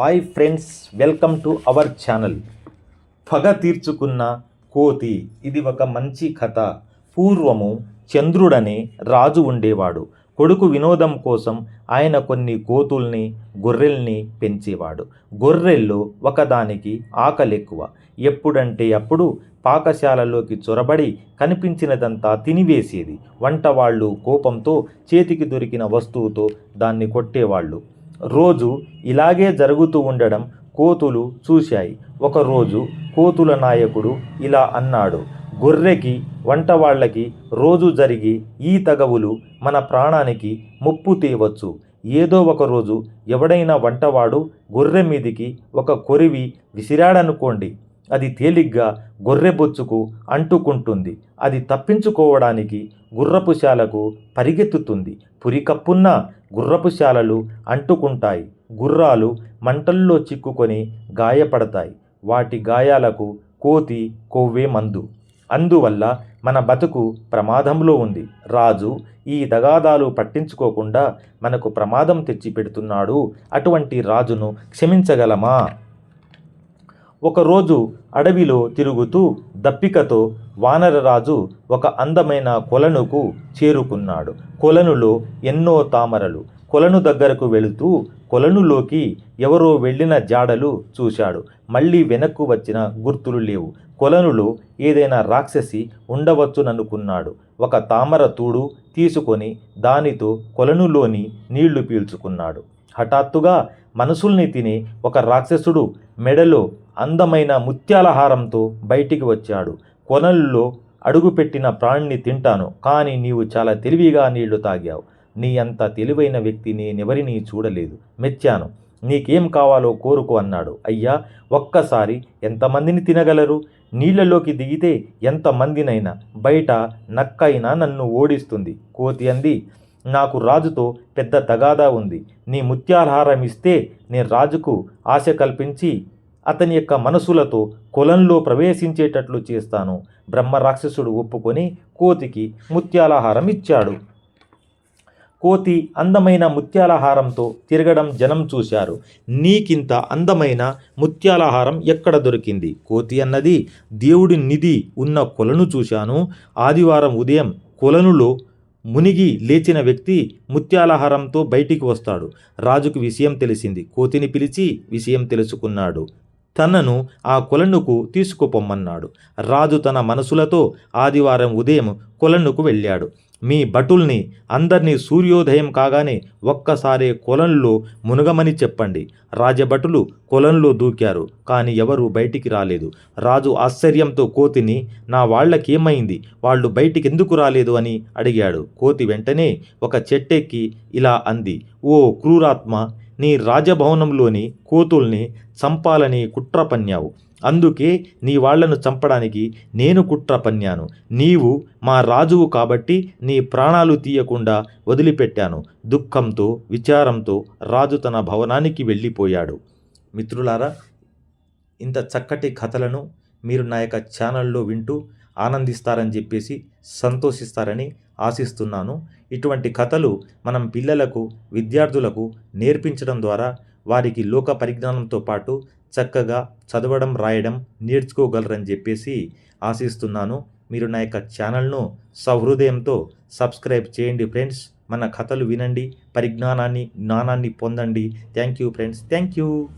Hi friends welcome to our channel. పగ తీర్చుకున్న కోతి ఇది ఒక మంచి కథ. పూర్వము చంద్రుడనే రాజు ఉండేవాడు. కొడుకు వినోదం కోసం ఆయన కొన్ని కోతుల్ని గొర్రెల్ని పెంచేవాడు. గొర్రెల్లో ఒకదానికి ఆకలెక్కువ. ఎప్పుడంటే అప్పుడు పాకశాలలోకి చొరబడి కనిపించినదంతా తినివేసేది. వంటవాళ్ళు కోపంతో చేతికి దొరికిన వస్తువుతో దాన్ని కొట్టేవాళ్ళు. రోజు ఇలాగే జరుగుతూ ఉండడం కోతులు చూశాయి. ఒకరోజు కోతుల నాయకుడు ఇలా అన్నాడు గొర్రెకి వంట వాళ్ళకి రోజు జరిగి ఈ తగవులు మన ప్రాణానికి ముప్పు తీయవచ్చు ఏదో ఒకరోజు ఎవడైనా వంటవాడు గొర్రె మీదికి ఒక కొరివి విసిరాడనుకోండి. అది తేలిగ్గా గొర్రె బొచ్చుకు అంటుకుంటుంది. అది తప్పించుకోవడానికి గుర్రపు శాలకు పరిగెత్తుతుంది. పురికప్పున్న గుర్రపు శాలలు అంటుకుంటాయి. గుర్రాలు మంటల్లో చిక్కుకొని గాయపడతాయి. వాటి గాయాలకు కోతి కొవ్వే మందు. అందువల్ల మన బతుకు ప్రమాదంలో ఉంది. రాజు ఈ తగాదాలు పట్టించుకోకుండా మనకు ప్రమాదం తెచ్చిపెడుతున్నాడు. అటువంటి రాజును క్షమించగలమా? ఒకరోజు అడవిలో తిరుగుతూ దప్పికతో వానరరాజు ఒక అందమైన కొలనుకు చేరుకున్నాడు. కొలనులో ఎన్నో తామరలు. కొలను దగ్గరకు వెళుతూ కొలనులోకి ఎవరో వెళ్ళిన జాడలు చూశాడు. మళ్ళీ వెనక్కు వచ్చిన గుర్తులు లేవు. కొలనులో ఏదైనా రాక్షసి ఉండవచ్చుననుకున్నాడు. ఒక తామర తూడు తీసుకొని దానితో కొలనులోని నీళ్ళు పీల్చుకున్నాడు. హఠాత్తుగా మనసుల్ని తిని ఒక రాక్షసుడు మెడలో అందమైన ముత్యాలహారంతో బయటికి వచ్చాడు. కొనల్లో అడుగుపెట్టిన ప్రాణిని తింటాను కానీ నీవు చాలా తెలివిగా నీళ్ళు తాగావు. నీ అంత తెలివైన వ్యక్తి నేనెవరిని చూడలేదు. మెచ్చాను. నీకేం కావాలో కోరుకు అన్నాడు. అయ్యా ఒక్కసారి ఎంతమందిని తినగలరు? నీళ్ళలోకి దిగితే ఎంతమందినైనా? బయట నక్కైనా నన్ను ఓడిస్తుంది. కోతి అంది. నాకు రాజుతో పెద్ద తగాదా ఉంది. నీ ముత్యాలహారం ఇస్తే నేను రాజుకు ఆశ కల్పించి అతని యొక్క మనసులతో కులంలో ప్రవేశించేటట్లు చేస్తాను. బ్రహ్మ రాక్షసుడు ఒప్పుకొని కోతికి ముత్యాలహారం ఇచ్చాడు కోతి అందమైన ముత్యాలహారంతో తిరగడం జనం చూశారు. నీకింత అందమైన ముత్యాలహారం ఎక్కడ దొరికింది? కోతి అన్నది దేవుడి నిధి ఉన్న కొలను చూశాను. ఆదివారం ఉదయం కొలనులో మునిగి లేచిన వ్యక్తి ముత్యాలహారంతో బయటికి వస్తాడు. రాజుకు విషయం తెలిసింది. కోతిని పిలిచి విషయం తెలుసుకున్నాడు. తనను ఆ కొలనుకు తీసుకుపొమ్మన్నాడు. రాజు తన మనసులతో ఆదివారం ఉదయం కొలనుకు వెళ్ళాడు. మీ భటుల్ని అందరినీ సూర్యోదయం కాగానే ఒక్కసారే కొలంలో మునగమని చెప్పండి. రాజభటులు కొలంలో దూకారు కానీ ఎవరు బయటికి రాలేదు. రాజు ఆశ్చర్యంతో కోతిని నా వాళ్ళకేమైంది? వాళ్ళు బయటికి ఎందుకు రాలేదు అని అడిగాడు. కోతి వెంటనే ఒక చెట్టెక్కి ఇలా అంది ఓ క్రూరాత్మ నీ రాజభవనంలోని కోతుల్ని చంపాలని కుట్ర పన్నావు అందుకే నీ వాళ్ళను చంపడానికి నేను కుట్ర పన్నాను నీవు మా రాజువు కాబట్టి నీ ప్రాణాలు తీయకుండా వదిలిపెట్టాను. దుఃఖంతో విచారంతో రాజు తన భవనానికి వెళ్ళిపోయాడు. మిత్రులారా ఇంత చక్కటి కథలను మీరు నా యొక్క ఛానల్లో వింటూ ఆనందిస్తారని చెప్పేసి సంతోషిస్తారని ఆశిస్తున్నాను. ఇటువంటి కథలు మనం పిల్లలకు విద్యార్థులకు నేర్పించడం ద్వారా వారికి లోక పరిజ్ఞానంతో పాటు చక్కగా చదవడం రాయడం నేర్చుకోగలరని చెప్పేసి ఆశిస్తున్నాను. మీరు నా యొక్క ఛానల్ను సహృదయంతో సబ్స్క్రైబ్ చేయండి ఫ్రెండ్స్. మన కథలు వినండి పరిజ్ఞానాన్ని జ్ఞానాన్ని పొందండి. Thank you friends. Thank you.